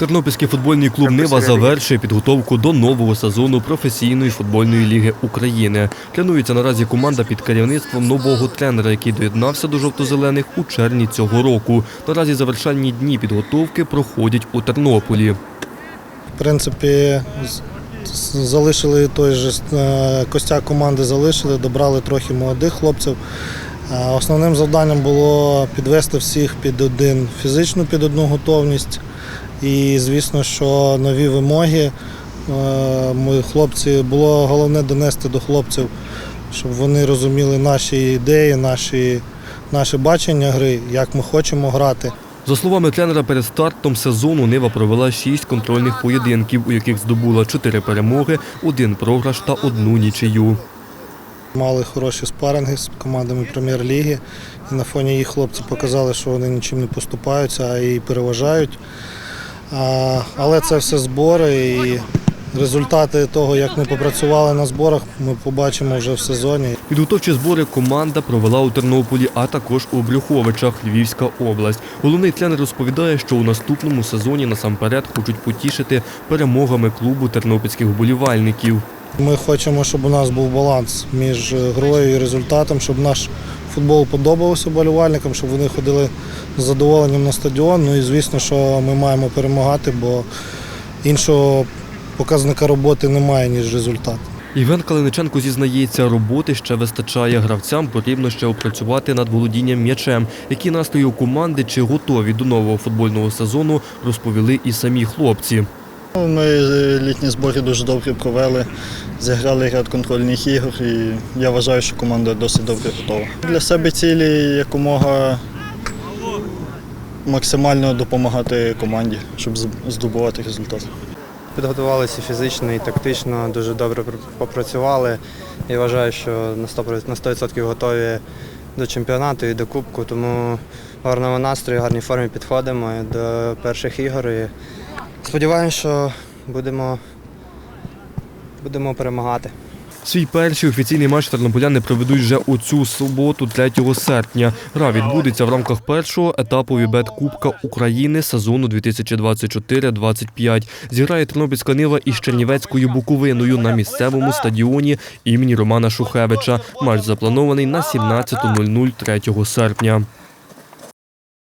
Тернопільський футбольний клуб Нива завершує підготовку до нового сезону професійної футбольної ліги України. Тренується наразі команда під керівництвом нового тренера, який доєднався до жовто-зелених у червні цього року. Наразі завершальні дні підготовки проходять у Тернополі. В принципі, залишили той же е, костяк команди, залишили, добрали трохи молодих хлопців. Е, Основним завданням було підвести всіх під один фізичну під одну готовність. І звісно, що нові вимоги. Е, Ми хлопці було головне донести до хлопців, щоб вони розуміли наші ідеї, наші, наше бачення гри, як ми хочемо грати. За словами тренера, перед стартом сезону Нива провела шість контрольних поєдинків, у яких здобула чотири перемоги, один програш та одну нічию. Мали хороші спаринги з командами прем'єр-ліги. І на фоні їх хлопці показали, що вони нічим не поступаються, а і переважають. Але це все збори і результати того, як ми попрацювали на зборах, ми побачимо вже в сезоні. Підготовчі збори команда провела у Тернополі, а також у Брюховичах, Львівська область. Головний тренер розповідає, що у наступному сезоні насамперед хочуть потішити перемогами клубу тернопільських вболівальників. Ми хочемо, щоб у нас був баланс між грою і результатом, щоб наш футбол подобався болівальникам, щоб вони ходили з задоволенням на стадіон. Ну і звісно, що ми маємо перемагати, бо іншого показника роботи немає, ніж результат. Євген Калиниченко зізнається, роботи ще вистачає гравцям, потрібно ще опрацювати над володінням м'ячем. Які настрої у команди чи готові до нового футбольного сезону, розповіли і самі хлопці. Ну, Ми е, літні збори дуже добре провели, зіграли ряд контрольних ігор і я вважаю, що команда досить добре готова. Для себе цілі якомога максимально допомагати команді, щоб здобувати результат. Підготувалися фізично і тактично, дуже добре попрацювали. І вважаю, що на 100%, готові до чемпіонату і до кубку, тому в гарному настрої, в гарній формі підходимо до перших ігор. Сподіваємося, що будемо, будемо перемагати. Свій перший офіційний матч тернополяни проведуть вже у цю суботу, 3 серпня. Гра відбудеться в рамках першого етапу Вібет Кубка України сезону 2024-25. Зіграє Тернопільська Нива із Чернівецькою Буковиною на місцевому стадіоні імені Романа Шухевича. Матч запланований на 17.00 3 серпня.